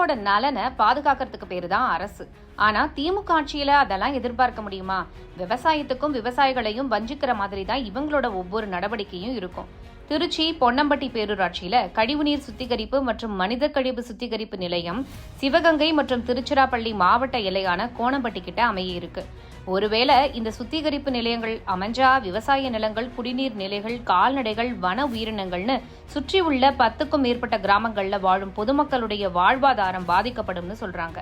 மக்களோட நலனை பாதுகாக்கிறதுக்கு பேரு தான் அரசு. ஆனா திமுக ஆட்சியில அதெல்லாம் எதிர்பார்க்க முடியுமா? விவசாயத்துக்கும் விவசாயிகளையும் வஞ்சிக்கிற மாதிரி தான் இவங்களோட ஒவ்வொரு நடவடிக்கையும் இருக்கும். திருச்சி பொன்னம்பட்டி பேரூராட்சியில கழிவுநீர் சுத்திகரிப்பு மற்றும் மனித கழிவு சுத்திகரிப்பு நிலையம் சிவகங்கை மற்றும் திருச்சிராப்பள்ளி மாவட்ட எல்லையான கோணம்பட்டி கிட்ட அமைய இருக்கு. ஒருவேளை இந்த சுத்திகரிப்பு நிலையங்கள் அமைஞ்சா விவசாய நிலங்கள் குடிநீர் நிலைகள் கால்நடைகள் வன உயிரினங்கள்னு சுற்றி உள்ள பத்துக்கும் மேற்பட்ட கிராமங்கள்ல வாழும் பொதுமக்களுடைய வாழ்வாதாரம் பாதிக்கப்படும்னு சொல்றாங்க.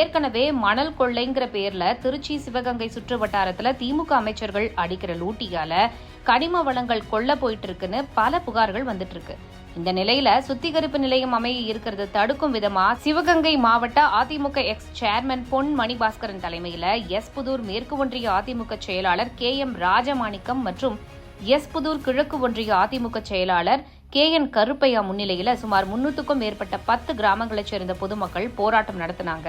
ஏற்கனவே மணல் கொள்ளைங்கிற பேர்ல திருச்சி சிவகங்கை சுற்று வட்டாரத்துல திமுக அமைச்சர்கள் அடிக்கிற லூட்டியால கனிம வளங்கள் கொள்ள போயிட்டு இருக்குன்னு பல புகார்கள் வந்துட்டு இருக்கு. இந்த நிலையில சுத்திகரிப்பு நிலையம் அமைய இருக்கிறது தடுக்கும் விதமா சிவகங்கை மாவட்ட அதிமுக எக்ஸ் சேர்மன் பொன் மணிபாஸ்கரன் தலைமையில எஸ் புதூர் மேற்கு ஒன்றிய அதிமுக செயலாளர் கே எம் ராஜமாணிக்கம் மற்றும் எஸ் புதூர் கிழக்கு ஒன்றிய அதிமுக செயலாளர் கே என் கருப்பையா முன்னிலையில சுமார் முன்னூத்துக்கும் மேற்பட்ட பத்து கிராமங்களைச் சேர்ந்த பொதுமக்கள் போராட்டம் நடத்தினாங்க.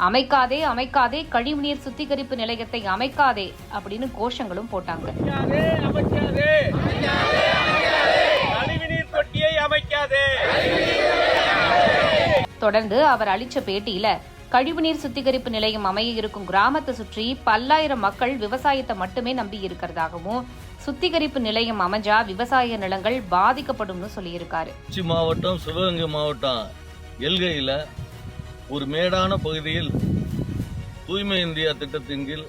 அமைக்காதே அமைக்காதே கழிவுநீர் சுத்திகரிப்பு நிலையத்தை அமைக்காதே அப்படின்னு கோஷங்களும் போட்டாங்க அமைக்காதே அமைக்காதே கழிவுநீர் தொட்டியை அமைக்காதே தொடர்ந்து அவர் அளிச்ச பேட்டியில கழிவுநீர் சுத்திகரிப்பு நிலையம் அமைய இருக்கும் கிராமத்தை சுற்றி பல்லாயிரம் மக்கள் விவசாயத்தை மட்டுமே நம்பி இருக்கிறதாகவும் சுத்திகரிப்பு நிலையம் அமைஞ்சா விவசாய நிலங்கள் பாதிக்கப்படும்னு சொல்லியிருக்காரு. திருச்சி மாவட்டம் சிவகங்கை மாவட்டம் எல்கையில் ஒரு மேடான பகுதியில் தூய்மை இந்தியா திட்டத்தின் கீழ்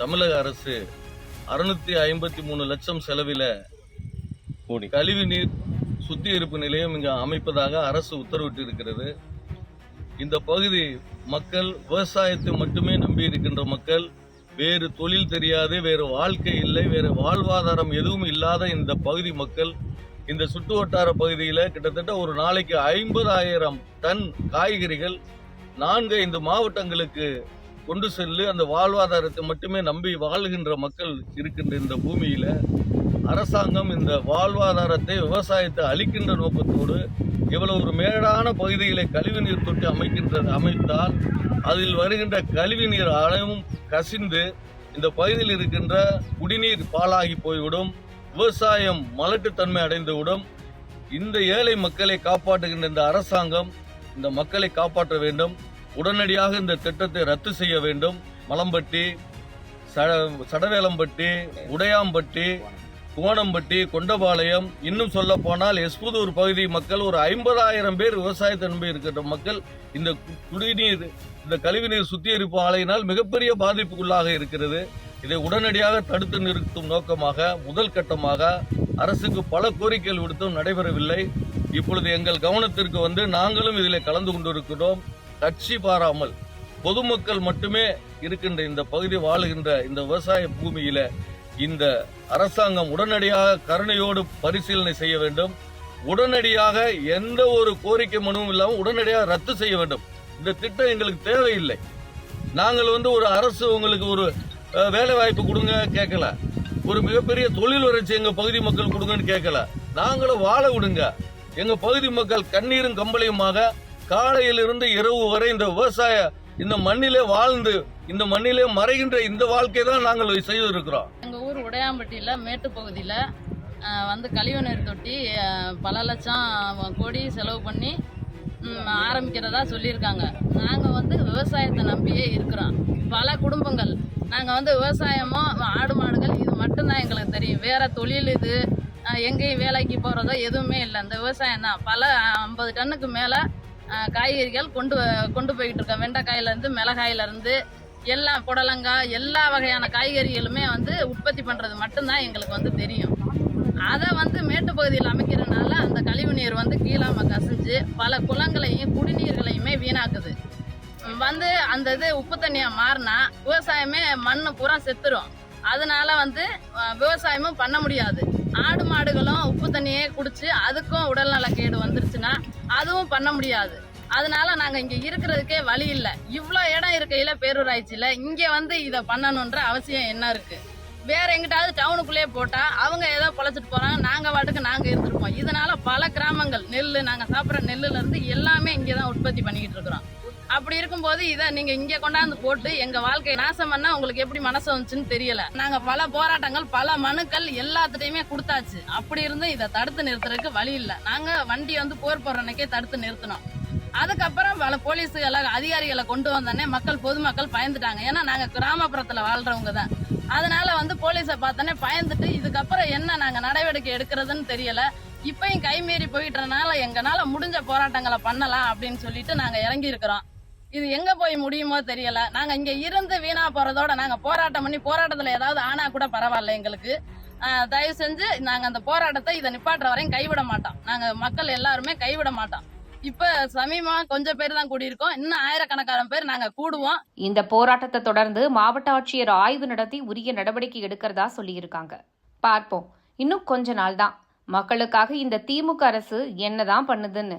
தமிழக அரசு அறுநூத்தி ஐம்பத்தி மூணு லட்சம் செலவில் கழிவுநீர் சுத்திகரிப்பு நிலையம் இங்கு அமைப்பதாக அரசு உத்தரவிட்டிருக்கிறது. இந்த பகுதி மக்கள் விவசாயத்தை மட்டுமே நம்பி இருக்கின்ற மக்கள் வேறு தொழில் தெரியாது வேறு வாழ்க்கை இல்லை வேறு வாழ்வாதாரம் எதுவும் இல்லாத இந்த பகுதி மக்கள். இந்த சுற்று வட்டார பகுதியில் கிட்டத்தட்ட ஒரு நாளைக்கு ஐம்பதாயிரம் டன் காய்கறிகள் நான்கு ஐந்து மாவட்டங்களுக்கு கொண்டு செல்லு அந்த வாழ்வாதாரத்தை மட்டுமே நம்பி வாழ்கின்ற மக்கள் இருக்கின்ற இந்த பூமியில் அரசாங்கம் இந்த வாழ்வாதாரத்தை விவசாயத்தை அளிக்கின்ற நோக்கத்தோடு இவ்வளவு ஒரு மேடான பகுதிகளை கழிவுநீர் தொட்டி அமைக்கின்றது அமைத்தால் அதில் வருகின்ற கழிவு நீர் அளவும் கசிந்து இந்த பகுதியில் இருக்கின்ற குடிநீர் பாழாகி போய்விடும் விவசாயம் மலட்டுத்தன்மை அடைந்துவிடும். இந்த ஏழை மக்களை காப்பாற்றுகின்ற இந்த அரசாங்கம் இந்த மக்களை காப்பாற்ற வேண்டும். உடனடியாக இந்த திட்டத்தை ரத்து செய்ய வேண்டும். மலம்பட்டி சடவேலம்பட்டி உடையாம்பட்டி கோணம்பட்டி கொண்டபாளையம் இன்னும் சொல்ல போனால் எஸ்புதூர் பகுதி மக்கள் ஒரு ஐம்பதாயிரம் பேர் விவசாயத்தை நம்பி இருக்கின்ற மக்கள் இந்த கு- குடிநீர் இந்த கழிவுநீர் சுத்திகரிப்பு ஆலையினால் மிகப்பெரிய பாதிப்புக்குள்ளாக இருக்கிறது. இதை உடனடியாக தடுத்து நிறுத்தும் நோக்கமாக முதல் கட்டமாக அரசுக்கு பல கோரிக்கைகள் விடுத்தும் நடைபெறவில்லை. இப்பொழுது எங்கள் கவனத்திற்கு வந்து நாங்களும் இதில் கலந்து கொண்டிருக்கிறோம். கட்சி பாராமல் பொதுமக்கள் மட்டுமே இருக்கின்ற இந்த பகுதி வாழுகின்ற இந்த விவசாய பூமியில இந்த அரசாங்கம் உடனடியாக கருணையோடு பரிசீலனை செய்ய வேண்டும். உடனடியாக எந்த ஒரு கோரிக்கை மனுவும் இல்லாமல் உடனடியாக ரத்து செய்ய வேண்டும். இந்த திட்டம் எங்களுக்கு தேவையில்லை. நாங்கள் வந்து ஒரு அரசு உங்களுக்கு ஒரு வேலை வாய்ப்பு கொடுங்க கேட்கல. ஒரு மிகப்பெரிய தொழில் வளர்ச்சி எங்க பகுதி மக்கள் கொடுங்கன்னு கேட்கல. நாங்களும் வாழ விடுங்க. எங்க பகுதி மக்கள் கண்ணீரும் கம்பளையுமாக காலையிலிருந்து இரவு வரை இந்த விவசாய இந்த மண்ணிலே வாழ்ந்து இந்த மண்ணிலே மறைகின்ற இந்த வாழ்க்கை தான் நாங்கள் செய்திருக்கிறோம். எங்கள் ஊர் உடையாம்பட்டியில் மேட்டு பகுதியில் வந்து கழிவுநீர் தொட்டி பல லட்சம் கோடி செலவு பண்ணி ஆரம்பிக்கிறதா சொல்லியிருக்காங்க. நாங்கள் வந்து விவசாயத்தை நம்பியே இருக்கிறோம். பல குடும்பங்கள். நாங்கள் வந்து விவசாயமோ ஆடு மாடுகள் இது மட்டும்தான் எங்களுக்கு தெரியும். வேற தொழில் இது எங்கேயும் வேலைக்கு போகிறதோ எதுவுமே இல்லை. இந்த விவசாயம் தான் பல ஐம்பது டன்னுக்கு மேலே காய்கறிகள் கொண்டு வ- கொண்டு போய்கிட்டு இருக்கோம். வெண்டைக்காயிலேருந்து மிளகாயிலேருந்து எல்லா புடலங்காய் எல்லா வகையான காய்கறிகளுமே வந்து உற்பத்தி பண்ணுறது மட்டும்தான் எங்களுக்கு வந்து தெரியும். அதை வந்து மேட்டுப்பகுதியில் அமைக்கிறதுனால அந்த கழிவு நீர் வந்து கீழாம கசிஞ்சு பல குளங்களையும் குடிநீர்களையுமே வீணாக்குது. வந்து அந்த இது உப்பு தண்ணியாக மாறினா விவசாயமே மண் பூரா செத்துரும். அதனால வந்து விவசாயமும் பண்ண முடியாது. ஆடு மாடுகளும் உப்பு தண்ணியே குடிச்சு அதுக்கும் உடல்நலக்கேடு வந்துருச்சுன்னா அதுவும் பண்ண முடியாது. அதனால நாங்க இங்க இருக்கிறதுக்கே வழி இல்ல. இவ்வளோ இடம் இருக்கையில பேரூராய்ச்சியில இங்க வந்து இத பண்ணணும்ன்ற அவசியம் என்ன இருக்கு? வேற எங்கிட்டாவது டவுனுக்குள்ளேயே போட்டா அவங்க ஏதோ பொழைச்சிட்டு போறாங்க நாங்க வாட்டுக்கு நாங்க இருந்திருப்போம். இதனால பல கிராமங்கள் நெல் நாங்க சாப்பிட்ற நெல்லுல இருந்து எல்லாமே இங்கதான் உற்பத்தி பண்ணிக்கிட்டு இருக்கிறோம். அப்படி இருக்கும்போது இதை நீங்க இங்க கொண்டாந்து போட்டு எங்க வாழ்க்கையை நாசம் பண்ணா உங்களுக்கு எப்படி மனசு வந்துச்சுன்னு தெரியல. நாங்க பல போராட்டங்கள் பல மனுக்கள் எல்லாத்துட்டையுமே கொடுத்தாச்சு. அப்படி இருந்தும் இதை தடுத்து நிறுத்துறதுக்கு வழி இல்லை. நாங்க வண்டி வந்து போர் போற அன்னைக்கே தடுத்து நிறுத்தினோம். அதுக்கப்புறம் பல போலீஸுகளை அதிகாரிகளை கொண்டு வந்தோடனே மக்கள் பொதுமக்கள் பயந்துட்டாங்க. ஏன்னா நாங்க கிராமப்புறத்துல வாழ்றவங்க தான். அதனால வந்து போலீஸை பார்த்தோன்னே பயந்துட்டு இதுக்கப்புறம் என்ன நாங்க நடவடிக்கை எடுக்கிறதுன்னு தெரியல. இப்பயும் கைமீறி போயிட்டனால எங்களால முடிஞ்ச போராட்டங்களை பண்ணலாம் அப்படின்னு சொல்லிட்டு நாங்க இறங்கி இருக்கிறோம் இது எங்க போய் முடியுமோ தெரியல. நாங்க இங்க இருந்து வீணா போறதோட நாங்க போராட்டம் பண்ணி போராட்டத்துல ஏதாவது ஆனா கூட பரவாயில்ல எங்களுக்கு. தயவு செஞ்சு நாங்க அந்த போராட்டத்தை இதை நிப்பாட்டுற வரையும் கைவிட மாட்டோம். நாங்க மக்கள் எல்லாருமே கைவிட மாட்டோம். இப்ப சமீபமா கொஞ்சம் பேர் தான் கூடியிருக்கோம். இன்னும் ஆயிரக்கணக்கான பேர் நாங்க கூடுவோம். இந்த போராட்டத்தை தொடர்ந்து மாவட்ட ஆட்சியர் ஆய்வு நடத்தி உரிய நடவடிக்கை எடுக்கிறதா சொல்லியிருக்காங்க. பார்ப்போம். இன்னும் கொஞ்ச நாள் தான் மக்களுக்காக இந்த திமுக அரசு என்னதான் பண்ணுதுன்னு.